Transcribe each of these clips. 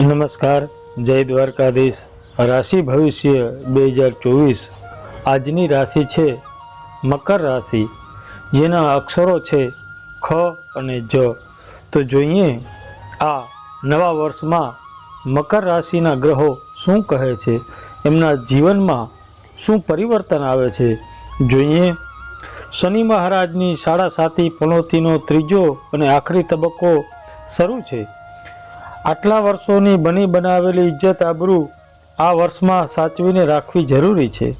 નમસ્કાર, જય દ્વારકાધીશ. રાશિ ભવિષ્ય બે હજાર ચોવીસ. આજની રાશિ છે મકર રાશિ. જેના અક્ષરો છે ખ અને જ. તો જોઈએ, આ નવા વર્ષમાં મકર રાશિના ગ્રહો શું કહે છે? એમના જીવનમાં શું પરિવર્તન આવે છે? જોઈએ, શનિ મહારાજની સાડા સાતી પનોતીનો ત્રીજો અને આખરી તબક્કો શરૂ છે. આટલા વર્ષોની બની બનાવેલી ઇજ્જત આબરૂ આ વર્ષમાં સાચવીને રાખવી જરૂરી છે.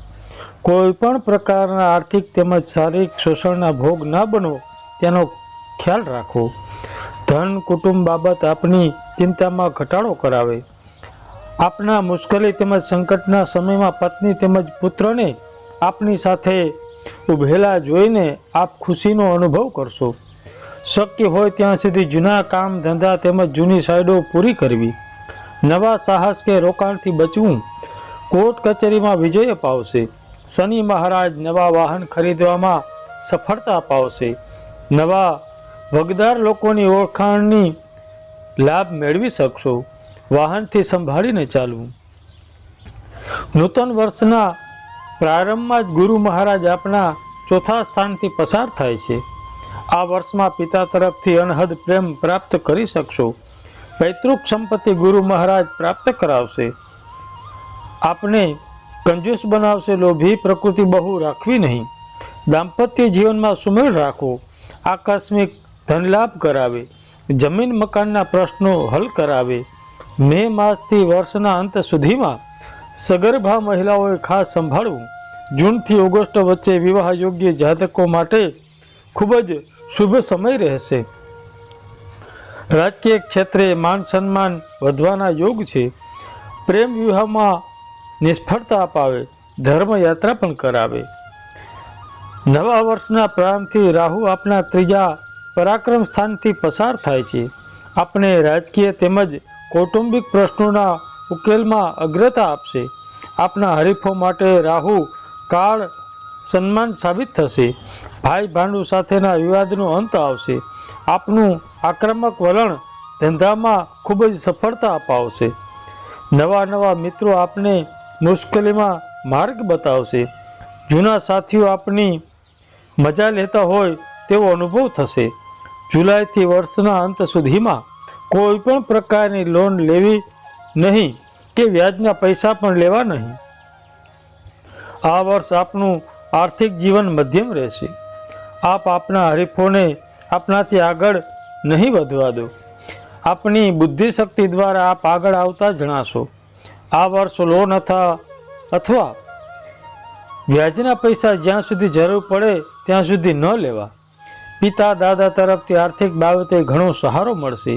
કોઈ પણ પ્રકારના આર્થિક તેમજ શારીરિક શોષણના ભોગ ના બનો તેનો ખ્યાલ રાખો. ધન, કુટુંબ બાબત આપની ચિંતામાં ઘટાડો કરાવે. આપના મુશ્કેલી તેમજ સંકટના સમયમાં પત્ની તેમજ પુત્રને આપની સાથે ઉભેલા જોઈને આપ ખુશીનો અનુભવ કરશો. શક્ય હોય ત્યાં સુધી જૂના કામ, ધંધા તેમજ જૂની સાઈડો પૂરી કરવી. નવા સાહસ કે રોકાણથી બચવું કોર્ટ કચેરીમાં વિજય અપાવશે. શનિ મહારાજ નવા વાહન ખરીદવામાં સફળતા અપાવશે નવા વગદાર લોકોની ઓળખાણની લાભ મેળવી શકશો. વાહનથી સંભાળીને ચાલવું. નૂતન વર્ષના પ્રારંભમાં જ ગુરુ મહારાજ આપના ચોથા સ્થાનથી પસાર થાય છે. આ વર્ષમાં પિતા તરફથી અનહદ પ્રેમ પ્રાપ્ત કરી શકશો. પૈતૃક સંપત્તિ ગુરુ મહારાજ પ્રાપ્ત કરાવશે. આપને કંજૂસ બનાવશે લોભી પ્રકૃતિ બહુ રાખવી નહીં. દાંપત્ય જીવનમાં સુમેળ રાખો. આકસ્મિક ધનલાભ કરાવે. જમીન મકાનના પ્રશ્નો હલ કરાવે. મે માસથી વર્ષના અંત સુધીમાં સગર્ભા મહિલાઓએ ખાસ સંભાળવું. જૂનથી ઓગસ્ટ વચ્ચે વિવાહ યોગ્ય જાતકો માટે ખૂબ જ શુભ સમય રહેશે. રાજકીય ક્ષેત્રે માન સન્માન વધવાના યોગ છે. પ્રેમ વિવાહમાં નિષ્ફળતા અપાવે, ધર્મયાત્રા પણ કરાવે. નવા વર્ષના પ્રારંભથી રાહુ આપના ત્રીજા પરાક્રમ સ્થાનથી પસાર થાય છે. આપણે રાજકીય તેમજ કૌટુંબિક પ્રશ્નોના ઉકેલમાં અગ્રતા આપશે. આપના હરીફો માટે રાહુ કાળ સન્માન સાબિત થશે. ભાઈ ભાંડુ સાથેના વિવાદનો અંત આવશે. આપનું આક્રમક વલણ ધંધામાં ખૂબ જ સફળતા અપાવશે. નવા નવા મિત્રો આપને મુશ્કેલીમાં માર્ગ બતાવશે. જૂના સાથીઓ આપની મજા લેતા હોય તેવો અનુભવ થશે. જુલાઈથી વર્ષના અંત સુધીમાં કોઈ પણ પ્રકારની લોન લેવી નહીં કે વ્યાજના પૈસા પણ લેવા નહીં. આ વર્ષ આપનું આર્થિક જીવન મધ્યમ રહેશે. આપ આપના હરીફોને આપનાથી આગળ નહીં વધવા દો. આપની બુદ્ધિશક્તિ દ્વારા આપ આગળ આવતા જણાશો. આ વર્ષ લોન અથવા અથવા વ્યાજના પૈસા જ્યાં સુધી જરૂર પડે ત્યાં સુધી ન લેવા. પિતા દાદા તરફથી આર્થિક બાબતે ઘણો સહારો મળશે.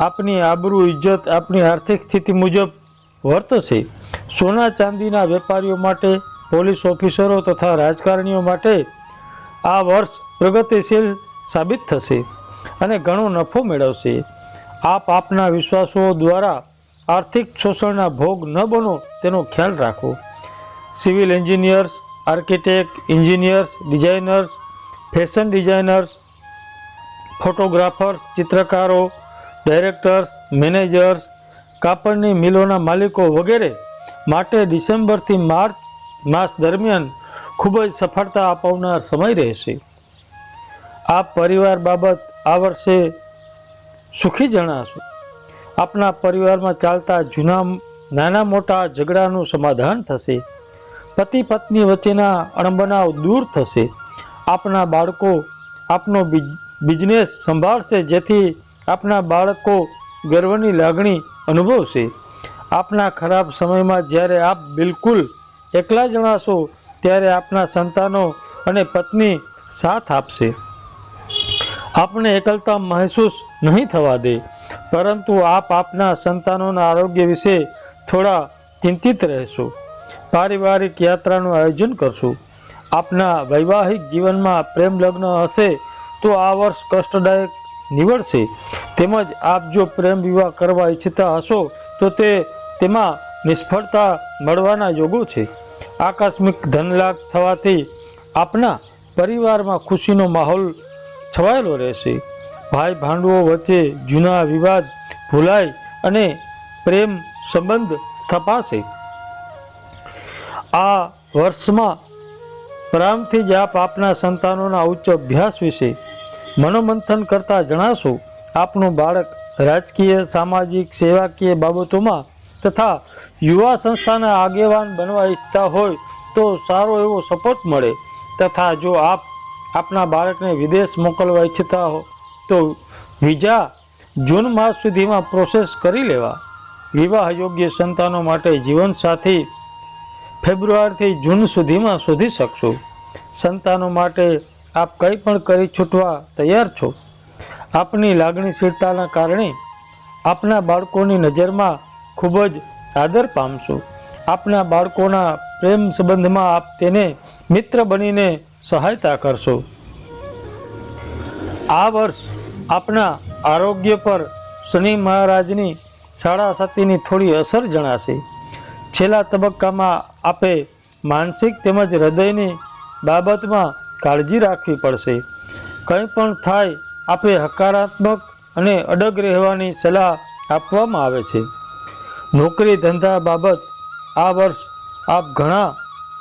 આપની આબરૂ ઇજ્જત આપની આર્થિક સ્થિતિ મુજબ વર્તશે. સોના ચાંદીના વેપારીઓ માટે, પોલીસ ઓફિસરો તથા રાજકારણીઓ માટે આ વર્ષ પ્રગતિશીલ સાબિત થશે અને ઘણો નફો મેળવશે. આપ આપના વિશ્વાસો દ્વારા આર્થિક શોષણના ભોગ ન બનો તેનો ખ્યાલ રાખો. Civil engineers, architect engineers, designers, fashion designers, photographers, ચિત્રકારો, directors, managers, કાપડની મિલોના માલિકો વગેરે માટે ડિસેમ્બરથી માર્ચ માસ દરમિયાન ખૂબ જ સફળતા અપાવનાર સમય રહેશે. આપ પરિવાર બાબત આ વર્ષે સુખી જણાશો. આપના પરિવારમાં ચાલતા જૂના, નાના મોટા ઝઘડાનું સમાધાન થશે. પતિ પત્ની વચ્ચેના અણબનાવ દૂર થશે. આપના બાળકો આપનો બિઝનેસ સંભાળશે, જેથી આપના બાળકો ગર્વની લાગણી અનુભવશે. આપના ખરાબ સમયમાં જ્યારે આપ બિલકુલ એકલા જણાશો ત્યારે આપના સંતાનો અને પત્ની સાથ આપશે. આપણે એકલતા મહેસૂસ નહીં થવા દે, પરંતુ આપ આપના સંતાનોના આરોગ્ય વિશે થોડા ચિંતિત રહેશો. પારિવારિક યાત્રાનું આયોજન કરશો. આપના વૈવાહિક જીવનમાં પ્રેમ લગ્ન હશે તો આ વર્ષ કષ્ટદાયક નીવડશે. તેમજ આપ જો પ્રેમ વિવાહ કરવા ઈચ્છતા હશો તો તે તેમાં નિષ્ફળતા મળવાના યોગો છે. આકસ્મિક ધનલાભ થવાથી આપના પરિવારમાં ખુશીનો માહોલ છવાયેલો રહેશે. ભાઈ ભાંડવો વચ્ચે જૂના વિવાદ ભૂલાય અને પ્રેમ સંબંધ સ્થપાશે. આ વર્ષમાં પ્રારંભથી જ આપ આપના સંતાનોના ઉચ્ચ અભ્યાસ વિશે મનોમંથન કરતા જણાશો. આપનું બાળક રાજકીય, સામાજિક, સેવાકીય બાબતોમાં તથા યુવા સંસ્થાના આગેવાન બનવા ઈચ્છતા હોય તો સારો એવો સપોર્ટ મળે. તથા જો આપ આપના બાળકને વિદેશ મોકલવા ઈચ્છતા હો, તો વિઝા જૂન માસ સુધીમાં પ્રોસેસ કરી લેવા. વિવાહ યોગ્ય સંતાનો માટે જીવનસાથી ફેબ્રુઆરીથી જૂન સુધીમાં શોધી શકશો. સંતાનો માટે આપ કંઈ પણ કરી છૂટવા તૈયાર છો. આપની લાગણીશીલતાના કારણે આપના બાળકોની નજરમાં ખૂબ જ આદર પામશો. આપના બાળકોના પ્રેમ સંબંધમાં આપ તેને મિત્ર બનીને સહાયતા કરશો. આ વર્ષ આપના આરોગ્ય પર શનિ મહારાજની સાડા સાતીની થોડી અસર જણાશે. છેલ્લા તબક્કામાં આપે માનસિક તેમજ હૃદયની બાબતમાં કાળજી રાખવી પડશે. કંઈ પણ થાય, આપે હકારાત્મક અને અડગ રહેવાની સલાહ આપવામાં આવે છે. નોકરી ધંધા બાબત આ વર્ષ આપ ઘણા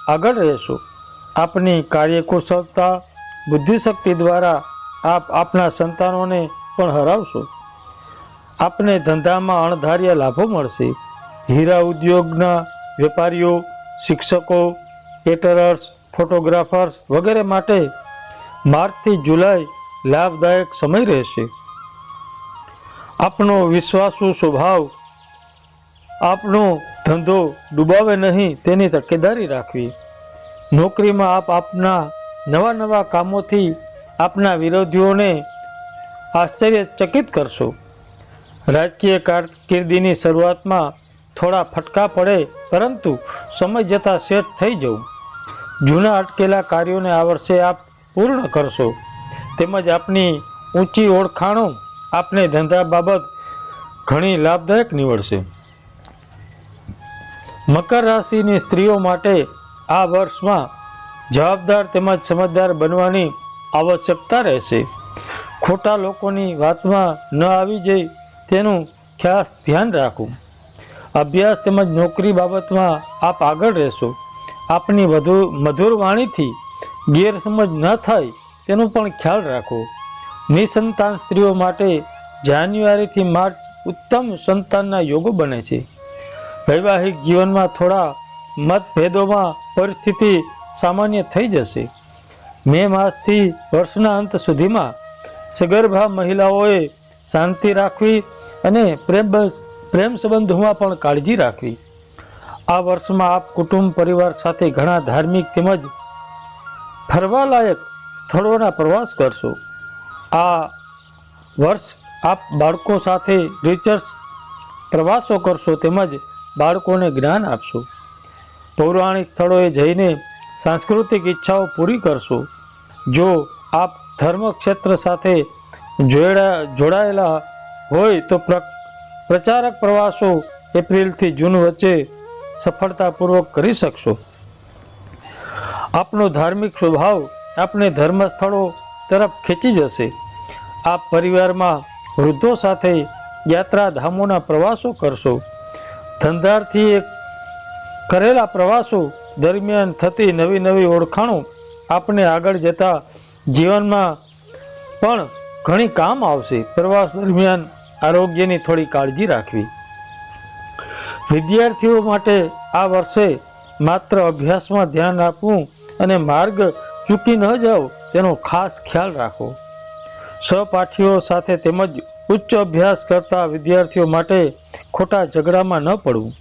આગળ રહેશો. આપની કાર્યકુશળતા, બુદ્ધિશક્તિ દ્વારા આપ આપના સંતાનોને પણ હરાવશો. આપને ધંધામાં અણધાર્યા લાભો મળશે. હીરા ઉદ્યોગના વેપારીઓ, શિક્ષકો કેટરર્સ ફોટોગ્રાફર્સ વગેરે માટે માર્ચથી જુલાઈ લાભદાયક સમય રહેશે. આપનો વિશ્વાસુ સ્વભાવ આપનો ધંધો ડૂબાવે નહીં તેની તકેદારી રાખવી. નોકરીમાં આપ આપના નવા નવા કામોથી આપના વિરોધીઓને આશ્ચર્યચકિત કરશો. રાજકીય કારકિર્દીની શરૂઆતમાં થોડા ફટકા પડે, પરંતુ સમય જતાં સેટ થઈ જવું. જૂના અટકેલા કાર્યોને આ વર્ષે આપ પૂર્ણ કરશો. તેમજ આપની ઊંચી ઓળખાણો આપને ધંધા બાબત ઘણી લાભદાયક નીવડશે. મકર રાશિની સ્ત્રીઓ માટે આ વર્ષમાં જવાબદાર તેમજ સમજદાર બનવાની આવશ્યકતા રહેશે. ખોટા લોકોની વાતમાં ન આવી જાય તેનું ખાસ ધ્યાન રાખવું. અભ્યાસ તેમજ નોકરી બાબતમાં આપ આગળ રહેશો. આપની વધુ મધુર વાણીથી ગેરસમજ ન થાય તેનું પણ ખ્યાલ રાખો. નિસંતાન સ્ત્રીઓ માટે જાન્યુઆરીથી માર્ચ ઉત્તમ સંતાનના યોગો બને છે. વૈવાહિક જીવનમાં થોડા મતભેદોમાં પરિસ્થિતિ સામાન્ય થઈ જશે. મે માસથી વર્ષના અંત સુધીમાં સગર્ભા મહિલાઓએ શાંતિ રાખવી અને પ્રેમ પ્રેમ સંબંધોમાં પણ કાળજી રાખવી. આ વર્ષમાં આપ કુટુંબ પરિવાર સાથે ઘણા ધાર્મિક તેમજ ફરવાલાયક સ્થળોના પ્રવાસ કરશો. આ વર્ષ આપ બાળકો સાથે રિચર્સ પ્રવાસો કરશો તેમજ બાળકોને જ્ઞાન આપશો. પૌરાણિક સ્થળોએ જઈને સાંસ્કૃતિક ઈચ્છાઓ પૂરી કરશો. જો આપ ધર્મ ક્ષેત્ર સાથે જોડા, જોડાયેલા હોય તો પ્ર, પ્રચારક પ્રવાસો એપ્રિલથી જૂન વચ્ચે સફળતાપૂર્વક કરી શકશો. આપનો ધાર્મિક સ્વભાવ આપને ધર્મ સ્થળો તરફ ખેંચી જશે. આપ પરિવારમાં વૃદ્ધો સાથે યાત્રાધામોના પ્રવાસો કરશો. ધંધારથી એક કરેલા પ્રવાસો દરમિયાન થતી નવી નવી ઓળખાણો આપણે આગળ જતા જીવનમાં પણ ઘણી કામ આવશે. પ્રવાસ દરમિયાન આરોગ્યની થોડી કાળજી રાખવી. વિદ્યાર્થીઓ માટે આ વર્ષે માત્ર અભ્યાસમાં ધ્યાન આપવું અને માર્ગ ચૂકી ન જાઓ તેનો ખાસ ખ્યાલ રાખો. સહપાઠીઓ સાથે તેમજ ઉચ્ચ અભ્યાસ કરતા વિદ્યાર્થીઓ માટે ખોટા ઝઘડામાં ન પડવું.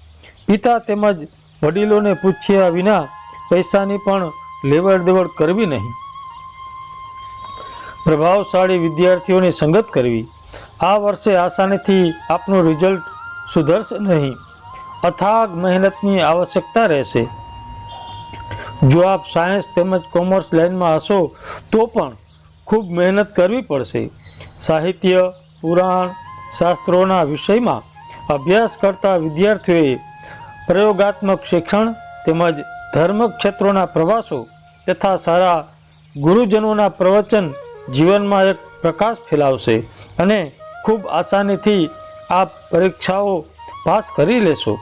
પિતા તેમજ વડીલોને પૂછ્યા વિના પૈસાની પણ લેવડ દેવડ કરવી નહીં. પ્રભાવશાળી વિદ્યાર્થીઓની સંગત કરવી. આ વર્ષે આસાનીથી આપનું રિઝલ્ટ સુધરશે નહીં. અથાગ મહેનતની આવશ્યકતા રહેશે. જો આપ સાયન્સ તેમજ કોમર્સ લાઇનમાં હશો, તો પણ ખૂબ મહેનત કરવી પડશે. સાહિત્ય, પુરાણ, શાસ્ત્રોના વિષયમાં અભ્યાસ કરતા વિદ્યાર્થીઓએ પ્રયોગાત્મક શિક્ષણ તેમજ ધર્મ ક્ષેત્રોના પ્રવાસો તથા સારા ગુરુજનોના પ્રવચન જીવનમાં એક પ્રકાશ ફેલાવશે અને ખૂબ આસાનીથી આ પરીક્ષાઓ પાસ કરી લેશો.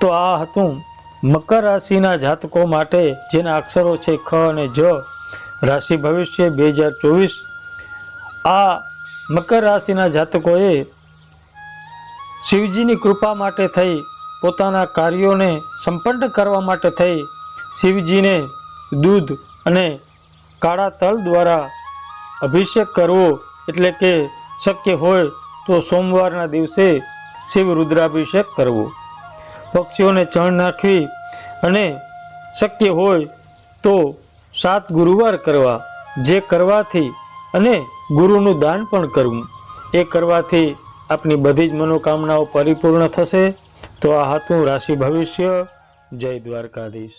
તો આ હતું મકર રાશિના જાતકો માટે જેના અક્ષરો છે ખ અને જ. રાશિ ભવિષ્ય બે હજાર ચોવીસ. આ મકર રાશિના જાતકોએ શિવજીની કૃપા માટે થઈ, પોતાના કાર્યોને સંપન્ન કરવા માટે થઈ, શિવજીને દૂધ અને કાળા તલ દ્વારા અભિષેક કરવો એટલે કે શક્ય હોય તો સોમવારના દિવસે શિવ રુદ્રાભિષેક કરવો. પક્ષીઓને ચણ નાખવી અને શક્ય હોય તો સાત ગુરુવાર કરવા, જે કરવાથી અને ગુરુનું દાન પણ કરવું. એ કરવાથી આપની બધી જ મનોકામનાઓ પરિપૂર્ણ થશે તો આ હતું રાશિ ભવિષ્ય. જય દ્વારકાધીશ.